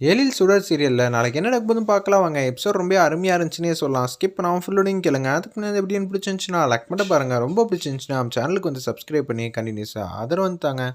எழில் சுடர் சீரியலில். நாளைக்கு என்ன நடக்குதுன்னு பார்க்கலாம் வாங்க. எபிசோட் ரொம்ப அருமையாக இருந்துச்சுன்னே சொல்லலாம். ஸ்கிப் பண்ணாமல் ஃபுல்லோடையும் கேளுங்க. அதுக்கு முன்னாடி எப்படின்னு பிடிச்சிருந்துச்சுன்னா லைக் மட்டும் பாருங்கள் ரொம்ப பிடிச்சிருந்துச்சுன்னா நம்ம சேனலுக்கு வந்து சப்ஸ்கிரைப் பண்ணி கண்டினியூஸாக ஆதரவு வந்து தாங்க.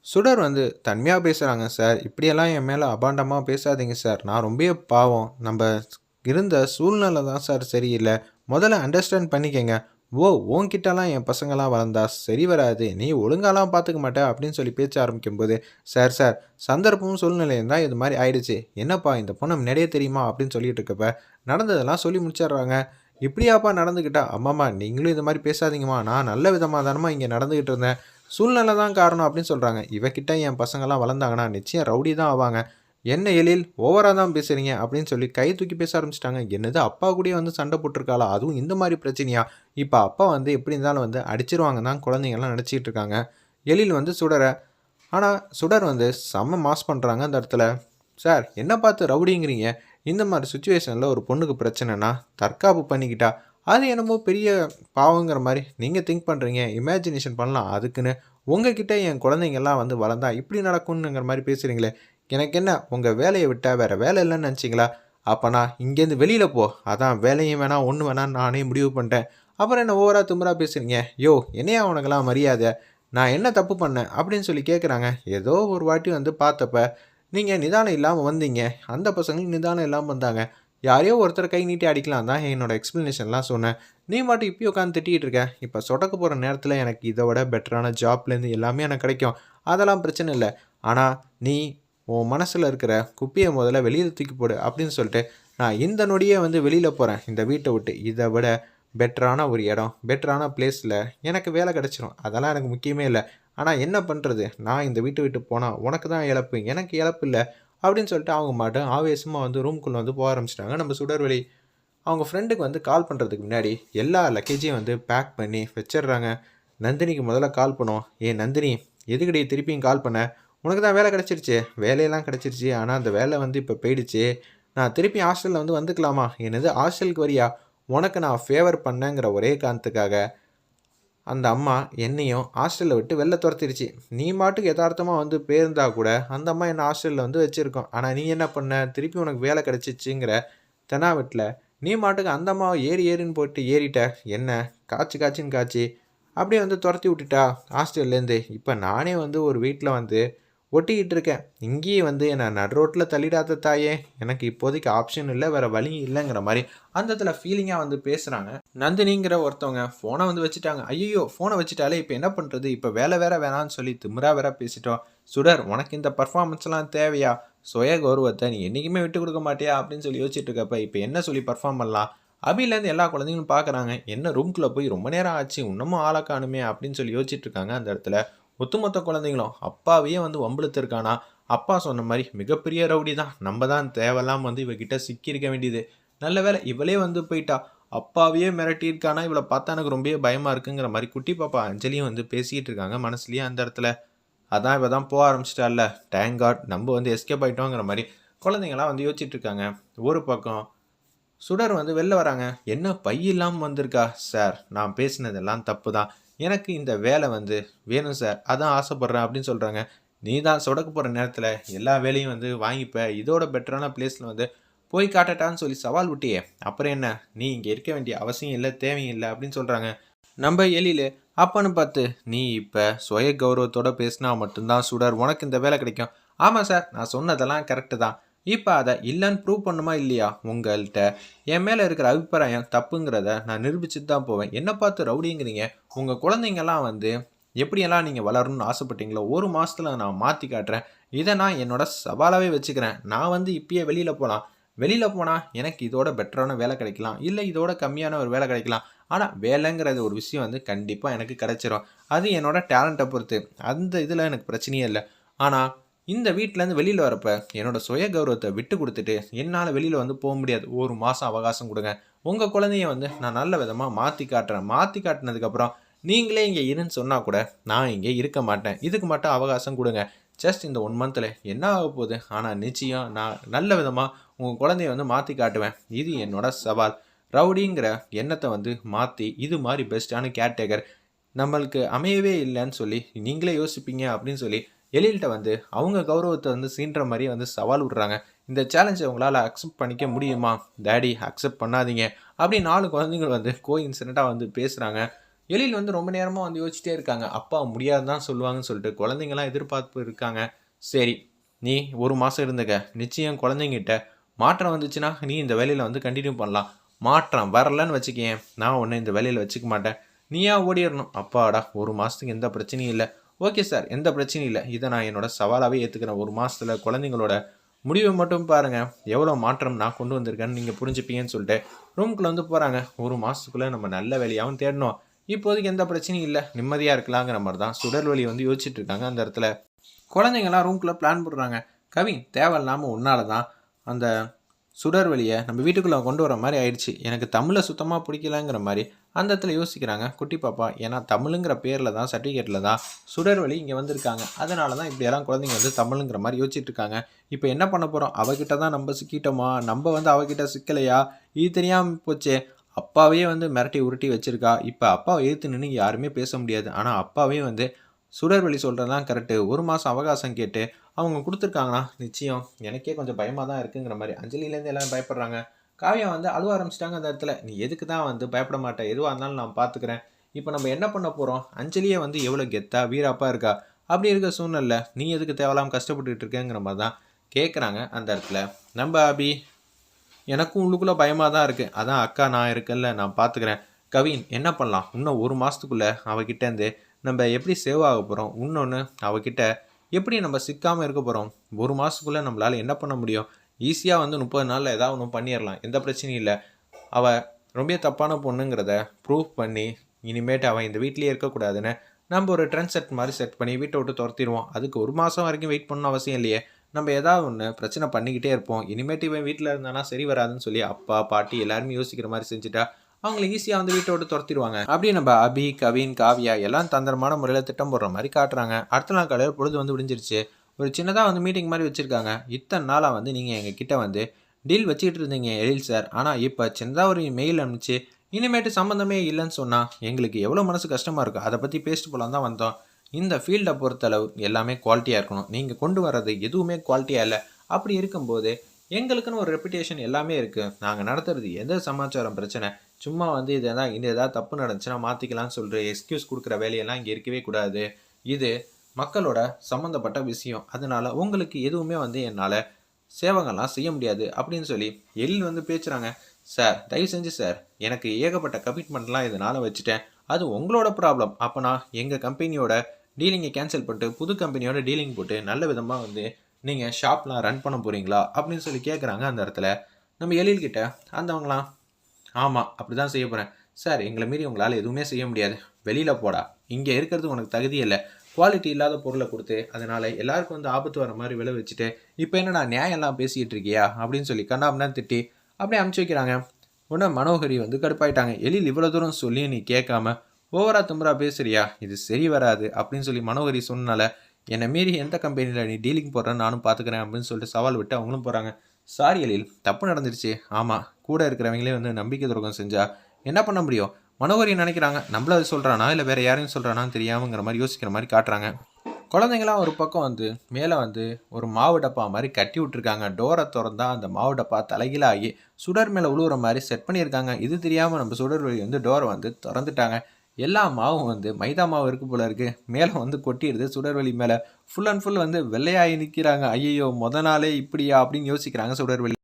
சுடர் வந்து தன்மையாக பேசுகிறாங்க சார். இப்படியெல்லாம் என் மேலே அபாண்டமாக பேசாதீங்க சார். நான் ரொம்ப பாவம். நம்ம இருந்த சூழ்நிலை தான் சார் சரியில்லை. முதல்ல அண்டர்ஸ்டாண்ட் பண்ணிக்கங்க. ஓ உன்கிட்டலாம் என் பசங்களாம் வளர்ந்தா சரி வராது. நீ ஒழுங்காலாம் பார்த்துக்க மாட்டே அப்படின்னு சொல்லி பேச்ச ஆரம்பிக்கும்போது சார் சார் சந்தர்ப்பமும் சூழ்நிலையும் தான் இது மாதிரி ஆயிடுச்சு. என்னப்பா இந்த பொண்ணு முன்னாடியே தெரியுமா? அப்படின்னு சொல்லிட்டு இருக்கப்ப நடந்ததெல்லாம் சொல்லி முடிச்சிடுறாங்க. இப்படியாப்பா நடந்துக்கிட்டா அம்மாம்மா நீங்களும் இது மாதிரி பேசாதீங்கம்மா. நான் நல்ல விதமாக தானம்மா இங்கே நடந்துக்கிட்டு இருந்தேன். சூழ்நிலை தான் காரணம் அப்படின்னு சொல்கிறாங்க இவக்கிட்ட என் பசங்கள்லாம் வளர்ந்தாங்கன்னா நிச்சயம் ரவுடி தான் ஆவாங்க. என்ன எழில் ஓவராக தான் பேசுகிறீங்க அப்படின்னு சொல்லி கை தூக்கி பேச ஆரம்பிச்சிட்டாங்க. என்னது அப்பா கூடயே வந்து சண்டை போட்டிருக்காளா? அதுவும் இந்த மாதிரி பிரச்சனையா? இப்போ அப்பா வந்து எப்படி இருந்தாலும் வந்து அடிச்சிருவாங்க தான் குழந்தைங்கள்லாம் நினச்சிக்கிட்டு இருக்காங்க. எழில் வந்து சுடரை ஆனால் சுடர் வந்து செம்ம மாஸ் பண்ணுறாங்க அந்த இடத்துல. சார் என்ன பார்த்து ரவுடிங்கிறீங்க? இந்த மாதிரி சுச்சுவேஷனில் ஒரு பொண்ணுக்கு பிரச்சனைனா தற்காப்பு பண்ணிக்கிட்டா? அது என்னமோ பெரிய பாவங்கிற மாதிரி நீங்கள் திங்க் பண்ணுறீங்க இமேஜினேஷன் பண்ணலாம் அதுக்குன்னு. உங்ககிட்ட என் குழந்தைங்கள்லாம் வந்து வளர்ந்தா இப்படி நடக்கும்னுங்கிற மாதிரி பேசுகிறீங்களே எனக்கு என்ன உங்கள் வேலையை விட்டால் வேறு வேலை இல்லைன்னு நினச்சிங்களா? அப்போ நான் இங்கேருந்து வெளியில் போ. அதான் வேலையும் வேணாம் ஒன்று வேணாம் நானே முடிவு பண்ணிட்டேன். அப்புறம் என்ன ஓவரா திமுறா பேசுகிறீங்க யோ என்னையா உனக்கெல்லாம் மரியாதை? நான் என்ன தப்பு பண்ணேன்? அப்படின்னு சொல்லி கேட்குறாங்க ஏதோ ஒரு வாட்டி வந்து பார்த்தப்ப நீங்கள் நிதானம் இல்லாமல் வந்தீங்க. அந்த பசங்களும் நிதானம் இல்லாமல் வந்தாங்க. யாரையோ ஒருத்தர் கை நீட்டி அடிக்கலாம் தான் என்னோடய எக்ஸ்ப்ளனேஷன்லாம் சொன்னேன். நீ மட்டும் இப்போ உட்காந்து திட்டிகிட்டு இருக்க. இப்போ சொடக்க போகிற நேரத்தில் எனக்கு இதை விட பெட்டரான ஜாப்லேருந்து எல்லாமே எனக்கு கிடைக்கும். அதெல்லாம் பிரச்சனை இல்லை. ஆனால் நீ உன் மனசில் இருக்கிற குப்பையை முதல்ல வெளியில் தூக்கி போடு அப்படின்னு சொல்லிட்டு நான் இந்த நொடியே வந்து வெளியில் போகிறேன் இந்த வீட்டை விட்டு. இதை விட பெட்டரான ஒரு இடம் பெட்டரான பிளேஸில் எனக்கு வேலை கிடச்சிரும். அதெல்லாம் எனக்கு முக்கியமே இல்லை. ஆனால் என்ன பண்ணுறது நான் இந்த வீட்டை விட்டு போனால் உனக்கு தான் இழப்பு. எனக்கு இழப்பு இல்லை அப்படின்னு சொல்லிட்டு அவங்க மட்டும் ஆவேசமாக வந்து ரூம்குள்ளே வந்து போக ஆரம்பிச்சிட்டாங்க. நம்ம சுடர்வெளி. அவங்க ஃப்ரெண்டுக்கு வந்து கால் பண்ணுறதுக்கு முன்னாடி எல்லா லக்கேஜையும் வந்து பேக் பண்ணி வச்சிடுறாங்க. நந்தினிக்கு முதல்ல கால் பண்ணோம் ஏ நந்தினி எதுக்கடி திருப்பியும் கால் பண்ண? உனக்கு தான் வேலை கிடச்சிருச்சு. வேலையெல்லாம் கிடச்சிருச்சு. ஆனால் அந்த வேலை வந்து இப்போ போயிடுச்சு. நான் திருப்பி ஹாஸ்டலில் வந்து வந்துக்கலாமா? என்னது ஹாஸ்டலுக்கு வரியா? உனக்கு நான் ஃபேவர் பண்ணேங்கிற ஒரே காரணத்துக்காக. அந்த அம்மா என்னையும் ஹாஸ்டலில் விட்டு வெளில துரத்திடுச்சு. நீ மாட்டுக்கு யதார்த்தமாக வந்து போயிருந்தா கூட அந்த அம்மா என்னை ஹாஸ்டலில் வந்து வச்சுருக்கோம். ஆனால் நீ என்ன பண்ண? திருப்பி உனக்கு வேலை கிடச்சிச்சுங்கிற தெனாவட்டில் நீ மாட்டுக்கு அந்த அம்மாவை ஏறி ஏறின்னு போட்டு ஏறிட்ட. என்ன காய்ச்சி காய்ச்சின்னு காய்ச்சி. அப்படியே வந்து துரத்தி விட்டுட்டா ஹாஸ்டல்லேருந்து இப்போ நானே வந்து ஒரு வீட்டில் வந்து ஒட்டிக்கிட்டு இருக்கேன் இங்கேயே வந்து என்னை நடு ரோட்டில் தள்ளிடாத தாயே. எனக்கு இப்போதைக்கு ஆப்ஷன் இல்லை வேறு வழி இல்லைங்கிற மாதிரி அந்த இடத்துல ஃபீலிங்காக வந்து பேசுகிறாங்க நந்தினிங்கிற ஒருத்தவங்க ஃபோனை வந்து வச்சுட்டாங்க. ஐயோ ஃபோனை வச்சுட்டாலே இப்போ என்ன பண்ணுறது இப்போ வேலை வேற வேணான்னு சொல்லி திமிரா வேற பேசிட்டோம். சுடர் உனக்கு இந்த பர்ஃபார்மன்ஸ்லாம் தேவையா? சுய கௌரவத்தை நீ என்றைக்குமே விட்டு கொடுக்க மாட்டியா? அப்படின்னு சொல்லி யோசிச்சுட்டு இருக்கப்ப இப்போ என்ன சொல்லி பர்ஃபார்ம் பண்ணலாம்? அபிலேருந்து எல்லா குழந்தைங்களும் பார்க்குறாங்க என்ன ரூம்குள்ளே போய் ரொம்ப நேரம் ஆச்சு? இன்னமும் ஆளை காணுமே அப்படின்னு சொல்லி யோசிச்சுட்டு இருக்காங்க அந்த இடத்துல. ஒட்டுமொத்த குழந்தைங்களும் அப்பாவையே வந்து வம்பிழுத்துருக்கானா? அப்பா சொன்ன மாதிரி மிகப்பெரிய ரவுடி தான். நம்ம தான் தேவையில்லாம வந்து இவகிட்ட சிக்கியிருக்க வேண்டியது. நல்ல வேலை இவளே வந்து போயிட்டா. அப்பாவையே மிரட்டியிருக்கானா? இவளை பார்த்தா எனக்கு ரொம்பவே பயமாக இருக்குங்கிற மாதிரி குட்டி பாப்பா அஞ்சலியும் வந்து பேசிக்கிட்டு இருக்காங்க மனசுலயே அந்த இடத்துல. அதான் இவ தான் போக ஆரம்பிச்சிட்டால டேங்க் காட் நம்ம வந்து எஸ்கேப் ஆகிட்டோங்கிற மாதிரி குழந்தைங்களாம் வந்து யோசிச்சுட்டு இருக்காங்க. ஒரு பக்கம் சுடர் வந்து வெளில வராங்க. என்ன பையெல்லாம் வந்திருக்கா? சார் நான் பேசினதெல்லாம் தப்பு தான் எனக்கு இந்த வேலை வந்து வேணும் சார் அதான் ஆசைப்பட்றேன் அப்படின்னு சொல்கிறாங்க நீ தான் சொடக்க போகிற நேரத்தில் எல்லா வேலையும் வந்து வாங்கிப்ப இதோட பெட்டரான பிளேஸில் வந்து போய் காட்டட்டான்னு சொல்லி சவால் விட்டியே. அப்புறம் என்ன? நீ இங்கே இருக்க வேண்டிய அவசியம் இல்லை தேவையும் இல்லை அப்படின்னு சொல்கிறாங்க நம்ம எழில் அப்பன்னு பார்த்து நீ இப்போ சுய கௌரவத்தோட பேசினா மட்டும்தான் சுடர் உனக்கு இந்த வேலை கிடைக்கும். ஆமாம் சார் நான் சொன்னதெல்லாம் கரெக்டு தான். இப்போ அதை இல்லைன்னு ப்ரூவ் பண்ணுமா இல்லையா? உங்கள்கிட்ட என் மேலே இருக்கிற அபிப்பிராயம் தப்புங்கிறத நான் நிரூபிச்சுட்டு தான் போவேன். என்ன பார்த்து ரவுடிங்கிறீங்க. உங்கள் குழந்தைங்கள்லாம் வந்து எப்படியெல்லாம் நீங்கள் வளரணும்னு ஆசைப்பட்டீங்களோ ஒரு மாதத்தில் நான் மாற்றி காட்டுறேன். இதை நான் என்னோட சவாலாகவே வச்சுக்கிறேன். நான் வந்து இப்பயே வெளியில் போகலாம் வெளியில் போனால் எனக்கு இதோட பெட்டரான வேலை கிடைக்கலாம். இல்லை இதோட கம்மியான ஒரு வேலை கிடைக்கலாம். ஆனால் வேலைங்கிறது ஒரு விஷயம் வந்து கண்டிப்பாக எனக்கு கிடைச்சிரும். அது என்னோட டேலண்ட்டை பொறுத்து. அந்த இதில் எனக்கு பிரச்சனையே இல்லை. ஆனால் இந்த வீட்டிலேருந்து வெளியில் வரப்ப என்னோட சுய கௌரவத்தை விட்டு கொடுத்துட்டு என்னால் வெளியில் வந்து போக முடியாது. ஒரு மாதம் அவகாசம் கொடுங்க. உங்கள் குழந்தைய வந்து நான் நல்ல விதமாக மாற்றி காட்டுறேன். மாற்றி காட்டினதுக்கப்புறம் நீங்களே இங்கே இருன்னு சொன்னால் கூட நான் இங்கே இருக்க மாட்டேன். இதுக்கு மட்டும் அவகாசம் கொடுங்க. ஜஸ்ட் இந்த ஒன் மந்தில் என்ன ஆக போகுது? ஆனால் நிச்சயம் நான் நல்ல விதமாக உங்கள் குழந்தைய வந்து மாற்றி காட்டுவேன். இது என்னோட சவால். ரவுடிங்கிற எண்ணத்தை வந்து மாற்றி இது மாதிரி பெஸ்ட்டான கேர்டேக்கர் நம்மளுக்கு அமையவே இல்லைன்னு சொல்லி நீங்களே யோசிப்பீங்க அப்படின்னு சொல்லி எழில்கிட்ட வந்து அவங்க கௌரவத்தை வந்து சீன்ற மாதிரி வந்து சவால் விடுறாங்க. இந்த சேலஞ்சை உங்களால் அக்செப்ட் பண்ணிக்க முடியுமா? டேடி அக்செப்ட் பண்ணாதீங்க. அப்படி நாலு குழந்தைங்கள் வந்து கோ இன்சிடெண்ட்டாக வந்து பேசுகிறாங்க எழில் வந்து ரொம்ப நேரமாக வந்து யோசிச்சிட்டே இருக்காங்க. அப்பா முடியாது தான் சொல்லுவாங்கன்னு சொல்லிட்டு குழந்தைங்களாம் எதிர்பார்ப்பு இருக்காங்க. சரி நீ ஒரு மாதம் இருந்துக்க. நிச்சயம் குழந்தைங்கிட்ட மாற்றம் வந்துச்சுன்னா நீ இந்த வேலையில் வந்து கண்டினியூ பண்ணலாம். மாற்றம் வரலன்னு வச்சுக்கேன் நான் ஒன்று இந்த வேலையில் வச்சுக்க மாட்டேன். நீயா ஓடிடணும். அப்பாடா ஒரு மாதத்துக்கு எந்த பிரச்சனையும் இல்லை. ஓகே சார் எந்த பிரச்சனையும் இல்லை. இதை நான் என்னோட சவாலாகவே ஏற்றுக்கிறேன் ஒரு மாதத்தில் குழந்தைங்களோட முடிவை மட்டும் பாருங்கள் எவ்வளோ மாற்றம் நான் கொண்டு வந்திருக்கேன்னு நீங்கள் புரிஞ்சுப்பீங்கன்னு சொல்லிட்டு ரூம்குள்ளே வந்து போகிறாங்க ஒரு மாதத்துக்குள்ளே நம்ம நல்ல வேலையாகவும் தேடணும். இப்போதைக்கு எந்த பிரச்சனையும் இல்லை. நிம்மதியாக இருக்கலாங்கிற மாதிரி தான் சுடர் வலி வந்து யோசிச்சுட்டு இருக்காங்க அந்த இடத்துல. குழந்தைங்களாம் ரூம்குள்ளே பிளான் போடுறாங்க. கவின் தேவையில்லாமல் உன்னால தான் அந்த சுடர் வழியை நம்ம வீட்டுக்குள்ளே கொண்டு வர மாதிரி ஆயிடுச்சு. எனக்கு தமிழை சுத்தமாக பிடிக்கலங்கிற மாதிரி அந்த இடத்துல யோசிக்கிறாங்க. குட்டி பாப்பா ஏன்னா தமிழுங்கிற பேரில் தான் சர்டிஃபிகேட்டில் தான் சுடர் வழி இங்கே வந்திருக்காங்க. அதனால தான் இப்படியெல்லாம் குழந்தைங்க வந்து தமிழுங்கிற மாதிரி யோசிச்சுட்டு இருக்காங்க. இப்போ என்ன பண்ண போகிறோம் அவகிட்ட தான் நம்ம சிக்கிட்டோமா? நம்ம வந்து அவகிட்ட சிக்கலையா? இது தெரியாமல் போச்சே. அப்பாவே வந்து மிரட்டி உருட்டி வச்சுருக்கா. இப்போ அப்பாவை எதிர்த்து நின்று யாருமே பேச முடியாது. ஆனால் அப்பாவே வந்து சுடர்வழி சொல்கிறதெல்லாம் கரெக்டு ஒரு மாதம் அவகாசம் கேட்டு அவங்க கொடுத்துருக்காங்கன்னா நிச்சயம் எனக்கே கொஞ்சம் பயமாக தான் இருக்குங்கிற மாதிரி அஞ்சலிலேருந்து எல்லோரும் பயப்படுறாங்க. காவியா வந்து அழுவ ஆரம்பிச்சிட்டாங்க அந்த இடத்துல. நீ எதுக்கு தான் வந்து பயப்பட மாட்டேன் எதுவாக இருந்தாலும் நான் பார்த்துக்கிறேன் இப்போ நம்ம என்ன பண்ண போகிறோம் அஞ்சலியே வந்து எவ்வளோ கெத்தா வீராப்பாக இருக்கா? அப்படி இருக்க சூழ்நிலை நீ எதுக்கு தேவலாம் கஷ்டப்பட்டுட்டு இருக்கேங்கிற மாதிரி தான் கேட்குறாங்க அந்த இடத்துல. நம்ம அபி எனக்கும் உள்ளுக்குள்ளே பயமாக தான் இருக்குது அதான் அக்கா நான் இருக்கேன்ல நான் பார்த்துக்கிறேன் கவின் என்ன பண்ணலாம்? இன்னும் ஒரு மாதத்துக்குள்ளே அவகிட்டேருந்து நம்ம எப்படி சேவ் ஆக போகிறோம் இன்னொன்று அவகிட்ட எப்படி நம்ம சிக்காமல் இருக்க போகிறோம் ஒரு மாதத்துக்குள்ளே நம்மளால் என்ன பண்ண முடியும்? ஈஸியாக வந்து முப்பது நாளில் ஏதாவது ஒன்று பண்ணிடலாம் எந்த பிரச்சனையும் இல்லை. அவள் ரொம்ப தப்பான பொண்ணுங்கிறத ப்ரூவ் பண்ணி இனிமேட்டு அவன் இந்த வீட்லேயே இருக்கக்கூடாதுன்னு நம்ம ஒரு ட்ரெண்ட் செட் மாதிரி செட் பண்ணி வீட்டை விட்டு துரத்திடுவோம். அதுக்கு ஒரு மாதம் வரைக்கும் வெயிட் பண்ணணும் அவசியம் இல்லையே. நம்ம ஏதாவது ஒன்று பிரச்சனை பண்ணிக்கிட்டே இருப்போம். இனிமேட்டு இவன் வீட்டில் இருந்தானா சரி வராதுன்னு சொல்லி அப்பா பாட்டி எல்லாருமே யோசிக்கிற மாதிரி செஞ்சுட்டா அவங்களை ஈஸியாக வந்து வீட்டை விட்டு துரத்திடுவாங்க. அப்படி நம்ம அபி கவின் காவியா எல்லாம் தந்திரமான முறையில் திட்டம் போடுற மாதிரி காட்டுறாங்க. அடுத்த நாள் காலையில் பொழுது வந்து விடிஞ்சிருச்சு. ஒரு சின்னதாக வந்து மீட்டிங் மாதிரி வச்சுருக்காங்க. இத்தனை நாளாக வந்து நீங்கள் எங்கள் கிட்டே வந்து டீல் வச்சுக்கிட்டு இருந்தீங்க எழில் சார் ஆனால் இப்போ சின்னதாக ஒரு மெயில் அனுப்பிச்சு இனிமேட்டு சம்மந்தமே இல்லைன்னு சொன்னால் எங்களுக்கு எவ்வளோ மனசு கஷ்டமாக இருக்கும் அதை பற்றி பேசிட்டு போலாம் தான் வந்தோம். இந்த ஃபீல்டை பொறுத்தளவு எல்லாமே குவாலிட்டியாக இருக்கணும். நீங்கள் கொண்டு வர்றது எதுவுமே குவாலிட்டியாக இல்லை. அப்படி இருக்கும்போது எங்களுக்குன்னு ஒரு ரெப்புடேஷன் எல்லாமே இருக்குது நாங்கள் நடத்துறது எந்த சமாச்சாரம் பிரச்சனை? சும்மா வந்து இது எதாவது இது ஏதாவது தப்பு நடந்துச்சுன்னா மாற்றிக்கலாம்னு சொல்கிற எக்ஸ்கியூஸ் கொடுக்குற வேலையெல்லாம் இங்கே இருக்கவே கூடாது. இது மக்களோட சம்மந்தப்பட்ட விஷயம். அதனால் உங்களுக்கு எதுவுமே வந்து என்னால் சேவங்கள்லாம் செய்ய முடியாது அப்படின்னு சொல்லி எழில் வந்து பேசுகிறாங்க சார் தயவு செஞ்சு சார் எனக்கு ஏகப்பட்ட கமிட்மெண்ட்லாம் இதனால் வச்சுட்டேன். அது உங்களோட ப்ராப்ளம் அப்போ நான் எங்கள் கம்பெனியோட டீலிங்கை கேன்சல் பண்ணிட்டு புது கம்பெனியோட டீலிங் போட்டு நல்ல விதமாக வந்து நீங்கள் ஷாப்லாம் ரன் பண்ண போகிறீங்களா அப்படின்னு சொல்லி கேட்குறாங்க அந்த இடத்துல. நம்ம எழில்கிட்ட அந்தவங்களாம் ஆமாம் அப்படி தான் செய்ய போகிறேன் சார் எங்களை மீறி உங்களால் எதுவுமே செய்ய முடியாது. வெளியில் போடா. இங்கே இருக்கிறது உனக்கு தகுதி இல்லை. குவாலிட்டி இல்லாத பொருளை கொடுத்து அதனால் எல்லாருக்கும் வந்து ஆபத்து வர மாதிரி விளை வச்சுட்டு இப்போ என்னடா நியாயம்லாம் பேசிக்கிட்டு இருக்கியா? அப்படின்னு சொல்லி கண்ணாம்னா திட்டி அப்படியே அமுச்சு வைக்கிறாங்க. உடனே மனோகரி வந்து கடுப்பாயிட்டாங்க. எழில் இவ்வளோ தூரம் சொல்லி நீ கேட்காம ஓவரா தும்பரா பேசுறியா? இது சரி வராது அப்படின்னு சொல்லி மனோகரி சொன்னால என்னை மீறி எந்த கம்பெனியில் நீ டீலிங் போடுறேன்னு நானும் பார்த்துக்கிறேன் அப்படின்னு சொல்லிட்டு சவால் விட்டு அவங்களும் போகிறாங்க சாரி எழில் தப்பு நடந்துருச்சு. ஆமாம் கூட இருக்கிறவங்களே வந்து நம்பிக்கை துரோகம் செஞ்சால் என்ன பண்ண முடியும்? மனோகரி நினைக்கிறாங்க? நம்மள அது சொல்கிறானா இல்லை வேறு யாரையும் சொல்கிறானான்னு தெரியாமங்கிற மாதிரி யோசிக்கிற மாதிரி காட்டுறாங்க. குழந்தைங்களாம் ஒரு பக்கம் வந்து மேலே வந்து ஒரு மாவு டப்பா மாதிரி கட்டி விட்ருக்காங்க டோரை திறந்தா அந்த மாவு டப்பா தலைகீழாகி சுடர் மேலே உழுவுற மாதிரி செட் பண்ணியிருக்காங்க. இது தெரியாமல் நம்ம சுடர் வழி வந்து டோரை வந்து திறந்துட்டாங்க. எல்லா மாவும் வந்து மைதா மாவு இருக்கு போல இருக்கு. மேலே வந்து கொட்டிடுது. சுடர்வெளி மேலே ஃபுல் அண்ட் ஃபுல் வந்து வெள்ளையாகி நிற்கிறாங்க ஐயோ முத நாளே இப்படியா அப்படின்னு யோசிக்கிறாங்க சுடர்வெளி